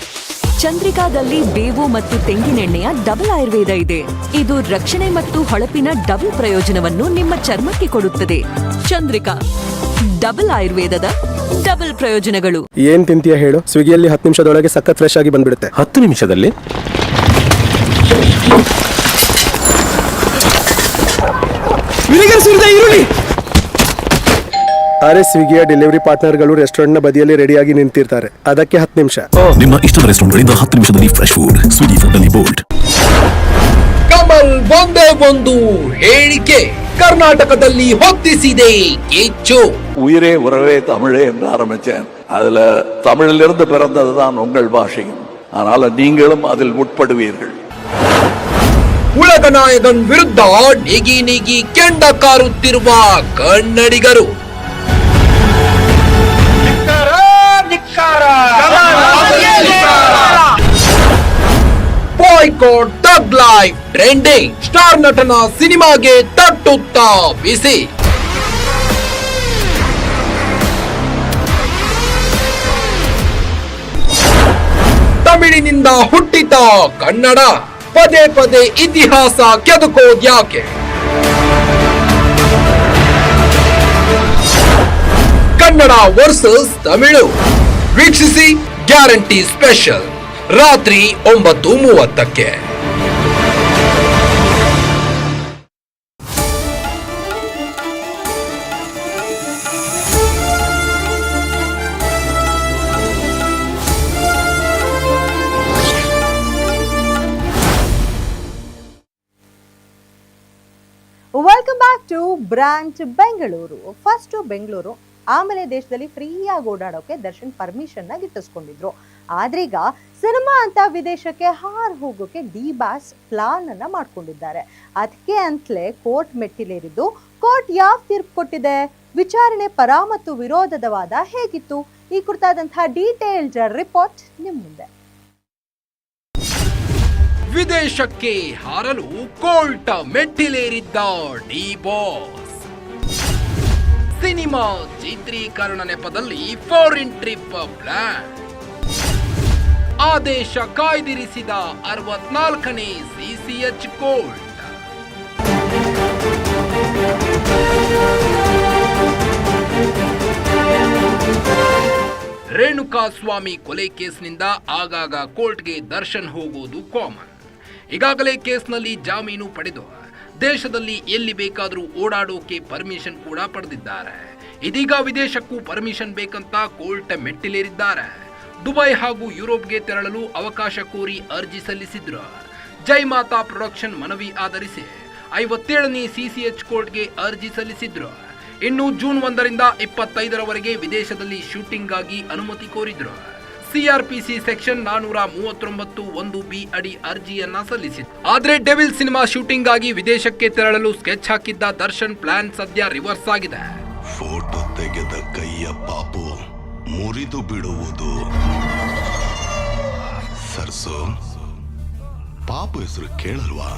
ಚಂದ್ರಿಕಾದಲ್ಲಿ ಬೇವು ಮತ್ತು ತೆಂಗಿನೆಣ್ಣೆಯ ಡಬಲ್ ಆಯುರ್ವೇದ ಇದೆ. ಇದು ರಕ್ಷಣೆ ಮತ್ತು ಹೊಳಪಿನ ಡಬಲ್ ಪ್ರಯೋಜನವನ್ನು ನಿಮ್ಮ ಚರ್ಮಕ್ಕೆ ಕೊಡುತ್ತದೆ. ಚಂದ್ರಿಕಾ ಡಬಲ್ ಆಯುರ್ವೇದದ ಡಬಲ್ ಪ್ರಯೋಜನಗಳು. ಏನ್ ತಿಂತೀಯ ಹೇಳು? ಸ್ವಿಗ್ಗಿಯಲ್ಲಿ ಹತ್ತು ನಿಮಿಷದೊಳಗೆ ಸಖತ್ ಫ್ರೆಶ್ ಆಗಿ ಬಂದ್ಬಿಡುತ್ತೆ. ಹತ್ತು ನಿಮಿಷದಲ್ಲಿ? ಅರೆ ಸ್ವಿಗ್ಗಿಯ ಡೆಲಿವರಿ ಪಾರ್ಟ್ನರ್ಗಳು ರೆಸ್ಟೋರೆಂಟ್ನ ಬದಿಯಲ್ಲಿ ರೆಡಿಯಾಗಿ ನಿಂತಿರ್ತಾರೆ. ಅದಕ್ಕೆ ಹತ್ತು ನಿಮಿಷ. ನಿಮ್ಮ ಇಷ್ಟದ ರೆಸ್ಟೋರೆಂಟ್ಗಳಿಂದ ಹತ್ತು ನಿಮಿಷದಲ್ಲಿ ಫ್ರೆಶ್ ಫುಡ್ ಸ್ವಿಗ್ಗಿ ಫುಡ್ನಲ್ಲಿ ಬೋಲ್ಡ್ ಕಮಲ್ ಬಂದೇ ಬಂದು ಹೇಳಿಕೆ. ಕರ್ನಾಟಕದಲ್ಲಿ ಹೊತ್ತಿಸಿದೆ ಕಿಚ್ಚು உயிரே உறவே தமிழே என்று ஆரம்பிச்சேன் அதுல தமிழிலிருந்து பிறந்ததுதான் உங்கள் பாஷையும் அதனால நீங்களும் அதில் உட்படுவீர்கள் ಉಳಗ ನಾಯಕನ್ ವಿರುದ್ಧ ನಿಗಿ ನಿಗಿ ಕೆಂಡ ಕಾರುತ್ತಿರುವ ಕನ್ನಡಿಗರು boycott thug life trending star ನಟನ ಸಿನಿಮಾಗೆ ತಟ್ಟುತ್ತಾ ಬಿಸಿ. ತಮಿಳಿನಿಂದ ಹುಟ್ಟಿತ ಕನ್ನಡ, ಪದೇ ಪದೇ ಇತಿಹಾಸ ಕೆದಕೋದ್ಯಾಕೆ ಕನ್ನಡ ವರ್ಸಸ್ ತಮಿಳು. ವೀಕ್ಷಿಸಿ ಗ್ಯಾರಂಟಿ ಸ್ಪೆಷಲ್ ರಾತ್ರಿ ಒಂಬತ್ತು ಮೂವತ್ತಕ್ಕೆ. To branch Bengaluru first Bengaluru ಆಮೇಲೆ ದೇಶದಲ್ಲಿ ಫ್ರೀಯಾಗಿ ಓಡಾಡೋಕೆ ದರ್ಶನ್ ಪರ್ಮಿಷನ್ನ ಗಿಟ್ಟಿಸ್ಕೊಂಡಿದ್ರು ಆದ್ರೀಗ ಸಿನಿಮಾ ಅಂತ ವಿದೇಶಕ್ಕೆ ಹಾರ್ ಹೋಗೋಕೆ ಡಿ ಬಾಸ್ ಪ್ಲಾನ್ ಅನ್ನ ಮಾಡ್ಕೊಂಡಿದ್ದಾರೆ. ಅದಕ್ಕೆ ಅಂತಲೇ ಕೋರ್ಟ್ ಮೆಟ್ಟಿಲೇರಿದ್ದು, ಕೋರ್ಟ್ ಯಾವ ತೀರ್ಪು ಕೊಟ್ಟಿದೆ? ವಿಚಾರಣೆ ಪರ ಮತ್ತು ವಿರೋಧದ ವಾದ ಹೇಗಿತ್ತು? ಈ ಕುರಿತಾದಂತಹ ಡೀಟೇಲ್ಡ್ ರಿಪೋರ್ಟ್ ನಿಮ್ಮ ಮುಂದೆ. ವಿದೇಶಕ್ಕೆ ಹಾರಲು ಕೋಲ್ಟ ಮೆಟ್ಟಿಲೇರಿದ್ದ ಡಿ ಬಾಸ್. ಸಿನಿಮಾ ಚಿತ್ರೀಕರಣ ನೆಪದಲ್ಲಿ ಫಾರಿನ್ ಟ್ರಿಪ್ ಪ್ಲಾನ್. ಆದೇಶ ಕಾಯ್ದಿರಿಸಿದ ಅರವತ್ನಾಲ್ಕನೇ ಸಿಸಿಎಚ್ ಕೋರ್ಟ್. ರೇಣುಕಾ ಸ್ವಾಮಿ ಕೊಲೆ ಕೇಸ್ನಿಂದ ಆಗಾಗ ಕೋರ್ಟ್ಗೆ ದರ್ಶನ್ ಹೋಗುವುದು ಕಾಮನ್. ಈಗಾಗಲೇ ಕೇಸ್ನಲ್ಲಿ ಜಾಮೀನು ಪಡೆದು ದೇಶದಲ್ಲಿ ಎಲ್ಲಿ ಬೇಕಾದರೂ ಓಡಾಡೋಕೆ ಪರ್ಮಿಷನ್ ಕೂಡ ಪಡೆದಿದ್ದಾರೆ. ಇದೀಗ ವಿದೇಶಕ್ಕೂ ಪರ್ಮಿಷನ್ ಬೇಕಂತ ಕೋರ್ಟ್ ಮೆಟ್ಟಿಲೇರಿದ್ದಾರೆ. ದುಬೈ ಹಾಗೂ ಯುರೋಪ್ಗೆ ತೆರಳಲು ಅವಕಾಶ ಕೋರಿ ಅರ್ಜಿ ಸಲ್ಲಿಸಿದ್ರು. ಜೈ ಮಾತಾ ಪ್ರೊಡಕ್ಷನ್ ಮನವಿ ಆಧರಿಸಿ ಐವತ್ತೇಳನೇ ಸಿಸಿಎಚ್ ಕೋರ್ಟ್ಗೆ ಅರ್ಜಿ ಸಲ್ಲಿಸಿದ್ರು. ಇನ್ನು ಜೂನ್ ಒಂದರಿಂದ ಇಪ್ಪತ್ತೈದರವರೆಗೆ ವಿದೇಶದಲ್ಲಿ ಶೂಟಿಂಗ್ ಆಗಿ ಅನುಮತಿ ಕೋರಿದ್ರು. ಸಿಆರ್ಪಿಸಿ ಸೆಕ್ಷನ್ ನಾನೂರ ಮೂವತ್ತೊಂಬತ್ತು ಒಂದು ಬಿ ಅಡಿ ಅರ್ಜಿಯನ್ನ ಸಲ್ಲಿಸಿತ್ತು ಆದ್ರೆ ಡೆವಿಲ್ ಸಿನಿಮಾ ಶೂಟಿಂಗ್ ಆಗಿ ವಿದೇಶಕ್ಕೆ ತೆರಳಲು ಸ್ಕೆಚ್ ಹಾಕಿದ್ದ ದರ್ಶನ್ ಪ್ಲಾನ್ ಸದ್ಯ ರಿವರ್ಸ್ ಆಗಿದೆ. ಫೋಟೋ ತೆಗೆದ ಕೈಯ ಪಾಪು ಮುರಿದು ಬಿಡುವುದು. ಸರ್ಸು ಪಾಪ ಹೆಸರು ಕೇಳಲ್ವಾ?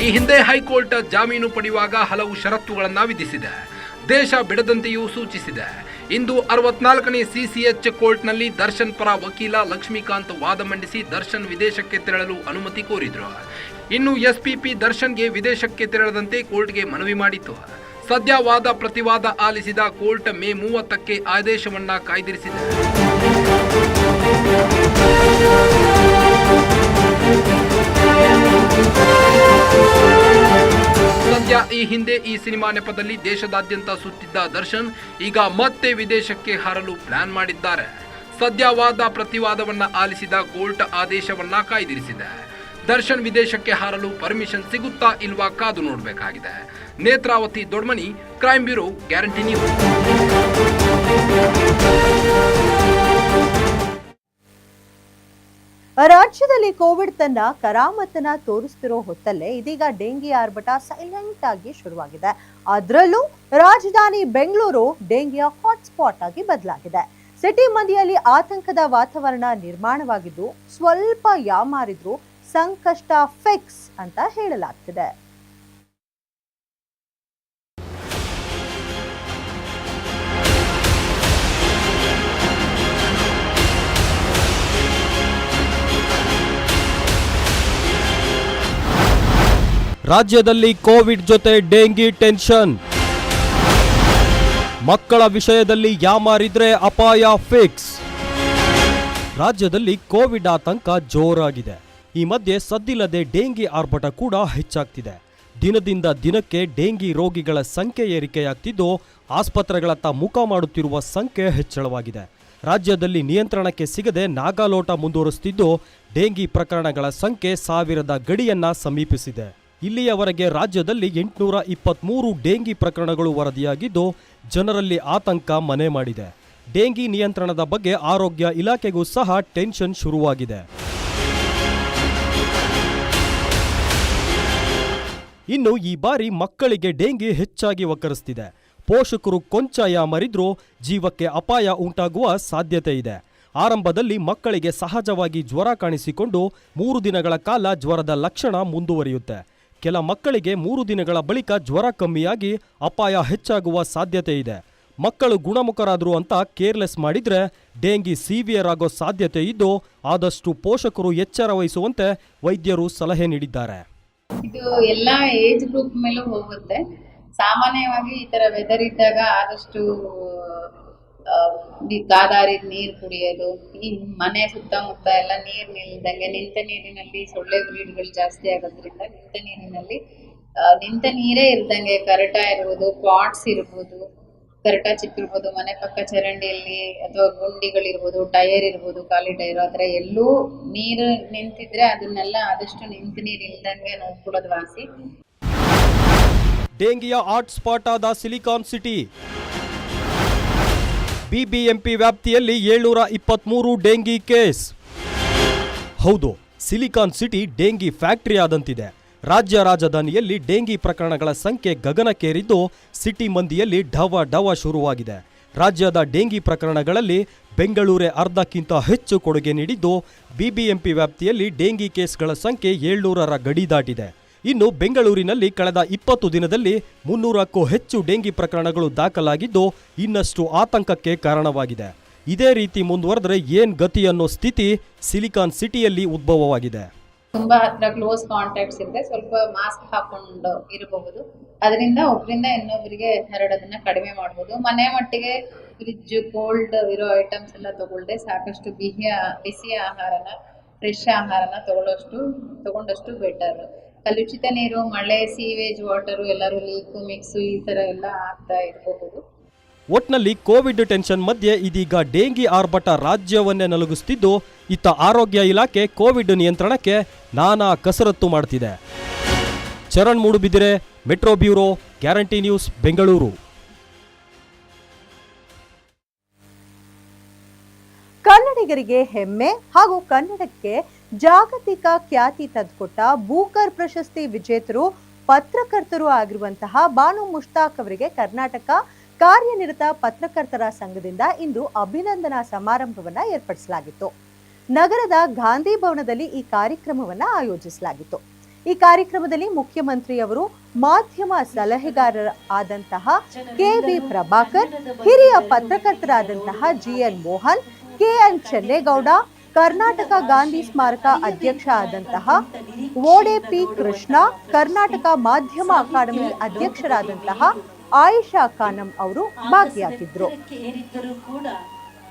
ಈ ಹಿಂದೆ ಹೈಕೋರ್ಟ್ ಜಾಮೀನು ಪಡೆಯುವಾಗ ಹಲವು ಷರತ್ತುಗಳನ್ನು ವಿಧಿಸಿದೆ. ದೇಶ ಬಿಡದಂತೆಯೂ ಸೂಚಿಸಿದೆ. ಇಂದು ಅರವತ್ನಾಲ್ಕನೇ ಸಿಸಿಎಚ್ ಕೋರ್ಟ್ನಲ್ಲಿ ದರ್ಶನ್ ಪರ ವಕೀಲ ಲಕ್ಷ್ಮೀಕಾಂತ್ ವಾದ ಮಂಡಿಸಿ ದರ್ಶನ್ ವಿದೇಶಕ್ಕೆ ತೆರಳಲು ಅನುಮತಿ ಕೋರಿದ್ರು. ಇನ್ನು ಎಸ್ಪಿಪಿ ದರ್ಶನ್ಗೆ ವಿದೇಶಕ್ಕೆ ತೆರಳದಂತೆ ಕೋರ್ಟ್ಗೆ ಮನವಿ ಮಾಡಿತ್ತು. ಸದ್ಯ ವಾದ ಪ್ರತಿವಾದ ಆಲಿಸಿದ ಕೋರ್ಟ್ ಮೇ ಮೂವತ್ತಕ್ಕೆ ಆದೇಶವನ್ನ ಕಾಯ್ದಿರಿಸಿದೆ. ಸದ್ಯ ಈ ಹಿಂದೆ ಈ ಸಿನಿಮಾ ನೆಪದಲ್ಲಿ ದೇಶದಾದ್ಯಂತ ಸುತ್ತಿದ್ದ ದರ್ಶನ್ ಈಗ ಮತ್ತೆ ವಿದೇಶಕ್ಕೆ ಹಾರಲು ಪ್ಲಾನ್ ಮಾಡಿದ್ದಾರೆ. ಸದ್ಯ ವಾದ ಪ್ರತಿವಾದವನ್ನ ಆಲಿಸಿದ ಕೋರ್ಟ್ ಆದೇಶವನ್ನ ಕಾಯ್ದಿರಿಸಿದೆ. ದರ್ಶನ್ ವಿದೇಶಕ್ಕೆ ಹಾರಲು ಪರ್ಮಿಷನ್ ಸಿಗುತ್ತಾ ಇಲ್ವಾ ಕಾದು ನೋಡಬೇಕಾಗಿದೆ. Netravathi Dodmani crime bureau guarantee news ರಾಜ್ಯದಲ್ಲಿ ಕೋವಿಡ್ ತನ್ನ ಕರಾಮತನ ತೋರಿಸ್ತಿರೋ ಹೊತ್ತಲ್ಲೇ ಇದೀಗ ಡೆಂಗಿ ಆರ್ಭಟ ಸೈಲೆಂಟ್ ಆಗಿ ಶುರುವಾಗಿದೆ. ಅದರಲ್ಲೂ ರಾಜಧಾನಿ ಬೆಂಗಳೂರು ಡೆಂಗಿಯ ಹಾಟ್ಸ್ಪಾಟ್ ಆಗಿ ಬದಲಾಗಿದೆ. ಸಿಟಿ ಮಂದಿಯಲ್ಲಿ ಆತಂಕದ ವಾತಾವರಣ ನಿರ್ಮಾಣವಾಗಿದ್ದು, ಸ್ವಲ್ಪ ಯಾಮಾರಿದ್ರು ಸಂಕಷ್ಟ ಫಿಕ್ಸ್ ಅಂತ ಹೇಳಲಾಗ್ತಿದೆ. ರಾಜ್ಯದಲ್ಲಿ ಕೋವಿಡ್ ಜೊತೆ ಡೆಂಗಿ ಟೆನ್ಷನ್. ಮಕ್ಕಳ ವಿಷಯದಲ್ಲಿ ಯಾಮಾರಿದ್ರೆ ಅಪಾಯ ಫಿಕ್ಸ್. ರಾಜ್ಯದಲ್ಲಿ ಕೋವಿಡ್ ಆತಂಕ ಜೋರಾಗಿದೆ. ಈ ಮಧ್ಯೆ ಸದ್ದಿಲ್ಲದೆ ಡೆಂಗಿ ಆರ್ಭಟ ಕೂಡ ಹೆಚ್ಚಾಗ್ತಿದೆ. ದಿನದಿಂದ ದಿನಕ್ಕೆ ಡೆಂಗಿ ರೋಗಿಗಳ ಸಂಖ್ಯೆ ಏರಿಕೆಯಾಗ್ತಿದ್ದು, ಆಸ್ಪತ್ರೆಗಳತ್ತ ಮುಖ ಮಾಡುತ್ತಿರುವ ಸಂಖ್ಯೆ ಹೆಚ್ಚಳವಾಗಿದೆ. ರಾಜ್ಯದಲ್ಲಿ ನಿಯಂತ್ರಣಕ್ಕೆ ಸಿಗದೆ ನಾಗಾಲೋಟ ಮುಂದುವರಿಸುತ್ತಿದ್ದು ಡೆಂಗಿ ಪ್ರಕರಣಗಳ ಸಂಖ್ಯೆ ಸಾವಿರದ ಗಡಿಯನ್ನ ಸಮೀಪಿಸಿದೆ. ಇಲ್ಲಿಯವರೆಗೆ ರಾಜ್ಯದಲ್ಲಿ ಎಂಟುನೂರ ಇಪ್ಪತ್ತ್ಮೂರು ಡೆಂಗಿ ಪ್ರಕರಣಗಳು ವರದಿಯಾಗಿದ್ದು, ಜನರಲ್ಲಿ ಆತಂಕ ಮನೆ ಮಾಡಿದೆ. ಡೆಂಗಿ ನಿಯಂತ್ರಣದ ಬಗ್ಗೆ ಆರೋಗ್ಯ ಇಲಾಖೆಗೂ ಸಹ ಟೆನ್ಷನ್ ಶುರುವಾಗಿದೆ. ಇನ್ನು ಈ ಬಾರಿ ಮಕ್ಕಳಿಗೆ ಡೆಂಗಿ ಹೆಚ್ಚಾಗಿ ಒಕ್ಕರಿಸ್ತಿದೆ ಪೋಷಕರು ಕೊಂಚ ಯಾಮರಿದ್ರೂ ಜೀವಕ್ಕೆ ಅಪಾಯ ಉಂಟಾಗುವ ಸಾಧ್ಯತೆ ಇದೆ. ಆರಂಭದಲ್ಲಿ ಮಕ್ಕಳಿಗೆ ಸಹಜವಾಗಿ ಜ್ವರ ಕಾಣಿಸಿಕೊಂಡು ಮೂರು ದಿನಗಳ ಕಾಲ ಜ್ವರದ ಲಕ್ಷಣ ಮುಂದುವರಿಯುತ್ತೆ. ಕೆಲ ಮಕ್ಕಳಿಗೆ ಮೂರು ದಿನಗಳ ಬಳಿಕ ಜ್ವರ ಕಮ್ಮಿಯಾಗಿ ಅಪಾಯ ಹೆಚ್ಚಾಗುವ ಸಾಧ್ಯತೆ ಇದೆ. ಮಕ್ಕಳು ಗುಣಮುಖರಾದ್ರು ಅಂತ ಕೇರ್ಲೆಸ್ ಮಾಡಿದರೆ ಡೆಂಗಿ ಸಿವಿಯರ್ ಆಗೋ ಸಾಧ್ಯತೆ ಇದ್ದು ಆದಷ್ಟು ಪೋಷಕರು ಎಚ್ಚರ ವಹಿಸುವಂತೆ ವೈದ್ಯರು ಸಲಹೆ ನೀಡಿದ್ದಾರೆ. ಇದು ಎಲ್ಲ ಏಜ್ ಗ್ರೂಪ್ ಮೇಲೂ ಹೋಗುತ್ತೆ. ಸಾಮಾನ್ಯವಾಗಿ ಈ ತರ ವೆದರ್ ಇದ್ದಾಗ ಆದಷ್ಟು ಗಾದಾರಿದ ನೀರು ಕುಡಿಯೋದು, ಈ ಮನೆ ಸುತ್ತಮುತ್ತ ಎಲ್ಲ ನೀರು ನಿಲ್ದಂಗೆ ನಿಂತ ನೀರಿನಲ್ಲಿ ಸೊಳ್ಳೆ ಬ್ರೀಡ್ಗಳು ಜಾಸ್ತಿ ಆಗೋದ್ರಿಂದ ನಿಂತ ನೀರಿನಲ್ಲಿ ನಿಂತ ನೀರೇ ಇಲ್ದಂಗೆ ಕರಟ ಇರ್ಬೋದು, ಪಾಟ್ಸ್ ಇರ್ಬೋದು, ಕರಟ ಚಿಪ್ಪಿರ್ಬೋದು, ಮನೆ ಪಕ್ಕ ಚರಂಡಿಯಲ್ಲಿ ಅಥವಾ ಗುಂಡಿಗಳಿರ್ಬೋದು ಟೈರ್ ಇರ್ಬೋದು, ಖಾಲಿ ಟೈರ್ ಆದ್ರೆ ಎಲ್ಲೂ ನೀರು ನಿಂತಿದ್ರೆ ಅದನ್ನೆಲ್ಲ ಆದಷ್ಟು ನಿಂತ ನೀರು ಇಲ್ದಂಗೆ ನೋಡ್ಕೊಳ್ಳೋದು ವಾಸಿ. ಡೇಂಗಿಯ ಹಾಟ್ ಸ್ಪಾಟ್ ಆದ ಸಿಲಿಕಾನ್ ಸಿಟಿ. ಬಿಬಿಎಂಪಿ ವ್ಯಾಪ್ತಿಯಲ್ಲಿ ಏಳ್ನೂರ ಇಪ್ಪತ್ಮೂರು ಡೆಂಗಿ ಕೇಸ್. ಹೌದು, ಸಿಲಿಕಾನ್ ಸಿಟಿ ಡೆಂಗಿ ಫ್ಯಾಕ್ಟರಿ ಆದಂತಿದೆ. ರಾಜ್ಯ ರಾಜಧಾನಿಯಲ್ಲಿ ಡೆಂಗಿ ಪ್ರಕರಣಗಳ ಸಂಖ್ಯೆ ಗಗನಕ್ಕೇರಿದ್ದು ಸಿಟಿ ಮಂದಿಯಲ್ಲಿ ಢವ ಢವ ಶುರುವಾಗಿದೆ. ರಾಜ್ಯದ ಡೆಂಗಿ ಪ್ರಕರಣಗಳಲ್ಲಿ ಬೆಂಗಳೂರೇ ಅರ್ಧಕ್ಕಿಂತ ಹೆಚ್ಚು ಕೊಡುಗೆ ನೀಡಿದ್ದು ಬಿಬಿಎಂಪಿ ವ್ಯಾಪ್ತಿಯಲ್ಲಿ ಡೆಂಗಿ ಕೇಸ್ಗಳ ಸಂಖ್ಯೆ ಏಳ್ನೂರರ ಗಡಿ ದಾಟಿದೆ. ಇನ್ನು ಬೆಂಗಳೂರಿನಲ್ಲಿ ಕಳೆದ ಇಪ್ಪತ್ತು ದಿನದಲ್ಲಿ ಮುನ್ನೂರಕ್ಕೂ ಹೆಚ್ಚು ಡೆಂಗಿ ಪ್ರಕರಣಗಳು ದಾಖಲಾಗಿದ್ದು ಇನ್ನಷ್ಟು ಆತಂಕಕ್ಕೆ ಕಾರಣವಾಗಿದೆ. ಇದೇ ರೀತಿ ಮುಂದುವರೆದ್ರೆ ಏನ್ ಗತಿ ಅನ್ನೋ ಸ್ಥಿತಿ ಸಿಲಿಕಾನ್ ಸಿಟಿಯಲ್ಲಿ ಉದ್ಭವವಾಗಿದೆ. ತುಂಬಾ ಹತ್ರ ಕ್ಲೋಸ್ ಕಾಂಟ್ಯಾಕ್ಟ್ಸ್ ಇದ್ರೆ ಸ್ವಲ್ಪ ಮಾಸ್ಕ್ ಹಾಕೊಂಡು ಇರಬಹುದು. ಅದರಿಂದ ಒಬ್ಬರಿಂದ ಇನ್ನೊಬ್ಬರಿಗೆ ಹರಡೋದನ್ನ ಕಡಿಮೆ ಮಾಡಬಹುದು ಮನೆ ಮಟ್ಟಿಗೆ ಫ್ರಿಜ್ ಕೋಲ್ಡ್ ಇರೋ ಐಟಮ್ಸ್ ಎಲ್ಲ ತಗೊಳ್ದೆ ಸಾಕಷ್ಟು ಬಿಹಿಯ ಬಿಸಿ ಆಹಾರನ ಫ್ರೆಶ್ ಆಹಾರನ ತಗೊಳ್ಳೋಷ್ಟು, ತಗೊಂಡಷ್ಟು ಬೆಟರ್ ಕಲುಷಿತ ನೀರು, ಮಳೆ ಸೀವೇಜ್ ವಾಟರ್ ಎಲ್ಲರೂ ಲೀಕು ಮಿಕ್ಸು ಈ ತರ ಎಲ್ಲ ಆಗ್ತಾ ಇರಬಹುದು. ಒಟ್ನಲ್ಲಿ ಕೋವಿಡ್ ಟೆನ್ಷನ್ ಮಧ್ಯೆ ಇದೀಗ ಡೆಂಗಿ ಆರ್ಭಟ ರಾಜ್ಯವನ್ನೇ ನಲುಗಿಸುತ್ತಿದ್ದು ಇತ್ತ ಆರೋಗ್ಯ ಇಲಾಖೆ ಕೋವಿಡ್ ನಿಯಂತ್ರಣಕ್ಕೆ ನಾನಾ ಕಸರತ್ತು ಮಾಡ್ತಿದೆ. Charan Moodbidri, metro bureau, guarantee news, Bengaluru. ಕನ್ನಡಿಗರಿಗೆ ಹೆಮ್ಮೆ ಹಾಗೂ ಕನ್ನಡಕ್ಕೆ ಜಾಗತಿಕ ಖ್ಯಾತಿ ತಂದುಕೊಟ್ಟ ಬೂಕರ್ ಪ್ರಶಸ್ತಿ ವಿಜೇತರು ಪತ್ರಕರ್ತರು ಆಗಿರುವಂತಹ ಬಾನು ಮುಷ್ತಾಕ್ ಅವರಿಗೆ ಕರ್ನಾಟಕ ಕಾರ್ಯನಿರತ ಪತ್ರಕರ್ತರ ಸಂಘದಿಂದ ಇಂದು ಅಭಿನಂದನಾ ಸಮಾರಂಭವನ್ನ ಏರ್ಪಡಿಸಲಾಗಿತ್ತು. ನಗರದ ಗಾಂಧಿ ಭವನದಲ್ಲಿ ಈ ಕಾರ್ಯಕ್ರಮವನ್ನ ಆಯೋಜಿಸಲಾಗಿತ್ತು. ಈ ಕಾರ್ಯಕ್ರಮದಲ್ಲಿ ಮುಖ್ಯಮಂತ್ರಿಯವರು ಮಾಧ್ಯಮ ಸಲಹೆಗಾರರ ಆದಂತಹ ಕೆ ವಿ ಪ್ರಭಾಕರ್, ಹಿರಿಯ ಪತ್ರಕರ್ತರಾದಂತಹ G N Mohan K N Chennegowda, Karnataka Gandhi ಸ್ಮಾರಕ ಅಧ್ಯಕ್ಷ ಆದಂತಹ ಓಡೆ ಪಿ ಕೃಷ್ಣ, ಕರ್ನಾಟಕ ಮಾಧ್ಯಮ ಅಕಾಡೆಮಿ ಅಧ್ಯಕ್ಷರಾದಂತಹ ಆಯಿಷಾ ಖಾನಂ ಅವರು ಕೂಡ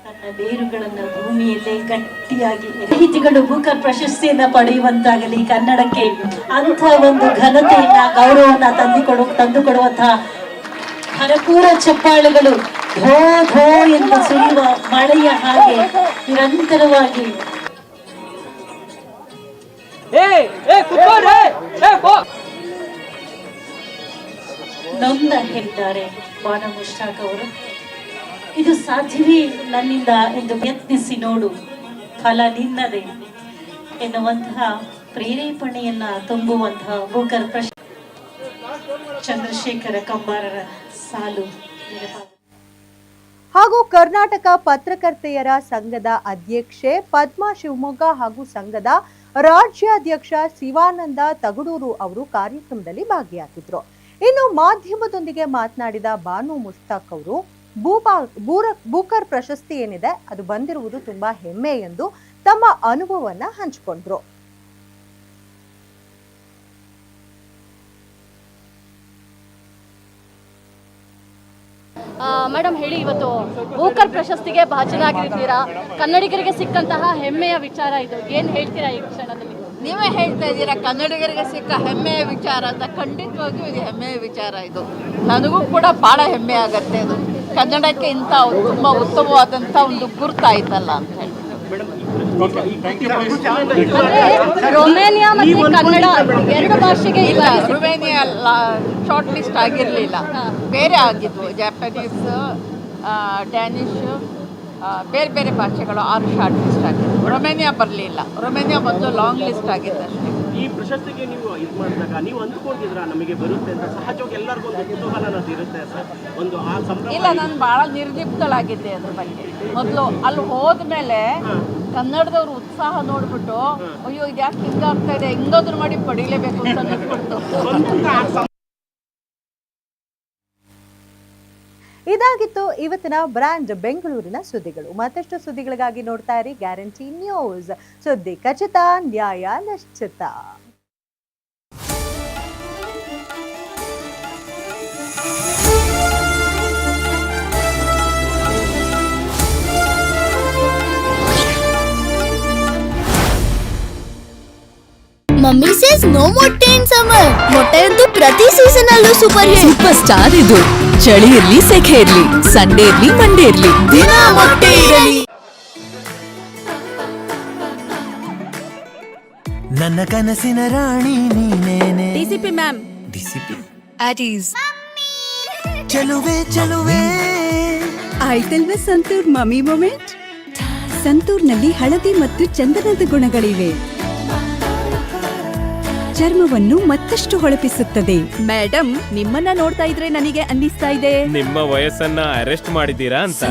ತನ್ನ ಬೇರುಗಳನ್ನು ಭೂಮಿಯಲ್ಲೇ ಗಟ್ಟಿಯಾಗಿ ರೀತಿಗಳು ಬೂಕರ್ ಪ್ರಶಸ್ತಿಯನ್ನ ಪಡೆಯುವಂತಾಗಲಿ ಕನ್ನಡಕ್ಕೆ ಅಂತ ಒಂದು ಘನತೆಯನ್ನ, ಗೌರವವನ್ನ ತಂದುಕೊಡು, ತಂದುಕೊಡುವಂತಹ ಹರಪೂರ ಚಪ್ಪಾಳೆಗಳು ಧೋ ಭೋ ಎಂದು ಸುರಿಯುವ ಮಳೆಯ ಹಾಗೆ ನಿರಂತರವಾಗಿ. ನೊಂದ ಹೇಳಿದ್ದಾರೆ ಬಾಣ ಮುಷ್ತಾಕ್ ಅವರು. ಇದು ಸಾಧ್ಯವೇ ನನ್ನಿಂದ ಎಂದು ಯತ್ನಿಸಿ ನೋಡು ಫಲ ನಿನ್ನದೇ ಎನ್ನುವಂತಹ ಪ್ರೇರೇಪಣೆಯನ್ನ ತುಂಬುವಂತಹ ಭೂಕರ್ ಪ್ರಶ್ನೆ ಚಂದ್ರಶೇಖರ ಕಂಬಾರರ ಸಾಲು ನೆನಪಾಗುತ್ತದೆ. ಹಾಗೂ ಕರ್ನಾಟಕ ಪತ್ರಕರ್ತೆಯರ ಸಂಘದ ಅಧ್ಯಕ್ಷೆ ಪದ್ಮಾ ಶಿವಮೊಗ್ಗ ಹಾಗೂ ಸಂಘದ ರಾಜ್ಯಾಧ್ಯಕ್ಷ ಶಿವಾನಂದ ತಗಡೂರು ಅವರು ಕಾರ್ಯಕ್ರಮದಲ್ಲಿ ಭಾಗಿಯಾಗಿದ್ರು. ಇನ್ನು ಮಾಧ್ಯಮದೊಂದಿಗೆ ಮಾತನಾಡಿದ ಬಾನು ಮುಸ್ತಾಕ್ ಅವರು, ಭೂಪಾ ಬೂಕರ್ ಪ್ರಶಸ್ತಿ ಏನಿದೆ ಅದು ಬಂದಿರುವುದು ತುಂಬಾ ಹೆಮ್ಮೆ ಎಂದು ತಮ್ಮ ಅನುಭವವನ್ನ ಹಂಚಿಕೊಂಡ್ರು. ಮೇಡಮ್ ಹೇಳಿ ಇವತ್ತು ಬೂಕರ್ ಪ್ರಶಸ್ತಿಗೆ ಭಾಜನಾಗಿದ್ದೀರಾ ಕನ್ನಡಿಗರಿಗೆ ಸಿಕ್ಕಂತಹ ಹೆಮ್ಮೆಯ ವಿಚಾರ ಇದು. ಏನು ಹೇಳ್ತೀರಾ ಈ ಕ್ಷಣದಲ್ಲಿ? ನೀವೇ ಹೇಳ್ತಾ ಇದ್ದೀರಾ ಕನ್ನಡಿಗರಿಗೆ ಸಿಕ್ಕ ಹೆಮ್ಮೆಯ ವಿಚಾರ ಅಂತ? ಖಂಡಿತವಾಗಿಯೂ ಇದು ಹೆಮ್ಮೆಯ ವಿಚಾರ ಇದು. ನನಗೂ ಕೂಡ ಭಾಳ ಹೆಮ್ಮೆ ಆಗತ್ತೆ ಅದು. ಕನ್ನಡಕ್ಕೆ ಇಂಥ ತುಂಬ ಉತ್ತಮವಾದಂಥ ಒಂದು ಗುರುತಾಯ್ತಲ್ಲ ಅಂತ ಹೇಳಿ. ರೊಮೇನಿಯಾ ಮತ್ತು ಕನ್ನಡ ಎರಡು ಭಾಷೆಗೆ ಇಲ್ಲ. ರೊಮೇನಿಯಾ ಶಾರ್ಟ್ ಲಿಸ್ಟ್ ಆಗಿರಲಿಲ್ಲ. ಬೇರೆ ಆಗಿದ್ವು. ಜಾಪನೀಸ್ ಡ್ಯಾನಿಶ್ ಬೇರೆ ಬೇರೆ ಭಾಷೆಗಳು ಆರು ಶಾರ್ಟ್ ಲಿಸ್ಟ್ ಆಗಿದ್ವು ರೊಮೇನಿಯಾ ಬರಲಿಲ್ಲ. ರೊಮೇನಿಯಾ ಬಂದು ಲಾಂಗ್ ಲಿಸ್ಟ್ ಆಗಿದೆ ಅಷ್ಟೇ ಈ ಪ್ರಶಸ್ತಿಗೆ ನೀವು ಇದು ಮಾಡಿದಾಗ ನೀವು ಅಂದ್ಕೊಂಡಿದ್ರ ನಮಗೆ ಬರುತ್ತೆ ಅಂತ? ಸಹಜವಾಗಿ ಎಲ್ಲರಿಗೂ ಒಂದು ಕುತೂಹಲ ಅನ್ನೋದು ಇರುತ್ತೆ ಸರ್. ಒಂದು ಆ ಸಂಭ್ರಮ ಇಲ್ಲ ನಾನು ಭಾಳ ನಿರ್ಲಿಪ್ತಳಾಗಿದ್ದೆ ಅದ್ರ ಬಗ್ಗೆ. ಮೊದಲು ಅಲ್ಲಿ ಹೋದ್ಮೇಲೆ ಕನ್ನಡದವ್ರ ಉತ್ಸಾಹ ನೋಡ್ಬಿಟ್ಟು ಅಯ್ಯೋ ಇದು ಯಾಕೆ ಹಿಂಗಾಗ್ತಾ ಇದೆ? ಹಿಂಗಾದ್ರು ಮಾಡಿ ಪಡಿಲೇಬೇಕು ಅಂತ ಅನ್ಸ್ಬಿಡ್ತು ಇದಾಗಿತ್ತು ಇವತ್ತಿನ ಬ್ರಾಂಡ್ ಬೆಂಗಳೂರಿನ ಸುದ್ದಿಗಳು. ಮತ್ತಷ್ಟು ಸುದ್ದಿಗಳಿಗಾಗಿ ನೋಡ್ತಾ ಇರಿ ಗ್ಯಾರಂಟಿ ನ್ಯೂಸ್. ಸುದ್ದಿ ಖಚಿತ, ನ್ಯಾಯ, ನಿಶ್ಚಿತ. ಮಮ್ಮಿ ಸೇಸ್ ನೋ ಮೊಟ್ಟೆ ಇನ್ ಸಮ್ಮರ್ ಅಂತೂ ಪ್ರತಿ ಸೀಸನ್ ಅಲ್ಲೂ ಸೂಪರ್ ಹಿಟ್ ಸೂಪರ್ ಸ್ಟಾರ್ ಇದು. ಚಳಿ ಇರ್ಲಿ ಸೆಖೆ ಇರ್ಲಿ ಸಂಡೇ ಇರ್ಲಿ ಮಂಡೇ ಇರ್ಲಿ. ದಿನ ಮೊಟ್ಟೆ ಇರಲಿ. ನನ್ನ ಕನಸಿನ ರಾಣಿ ನೀನೇನೆ. DCP ma'am DCP at is ಚಲುವೆ ಚಲುವೆ. ಆಯ್ತಲ್ವ ಸಂತೂರ್ ಮಮ್ಮಿ ಮೊಮೆಂಟ್ ಸಂತೂರ್ನಲ್ಲಿ ಹಳದಿ ಮತ್ತು ಚಂದನದ ಗುಣಗಳಿವೆ. ಚರ್ಮವನ್ನು ಮತ್ತಷ್ಟು ಹೊಳಪಿಸುತ್ತದೆ. ಮೇಡಮ್ ನಿಮ್ಮನ್ನ ನೋಡ್ತಾ ಇದ್ರೆ ನನಗೆ ಅನ್ನಿಸ್ತಾ ಇದೆ. ನಿಮ್ಮ ವಯಸ್ಸನ್ನ ಅರೆಸ್ಟ್ ಮಾಡಿದ್ದೀರಾ ಅಂತ?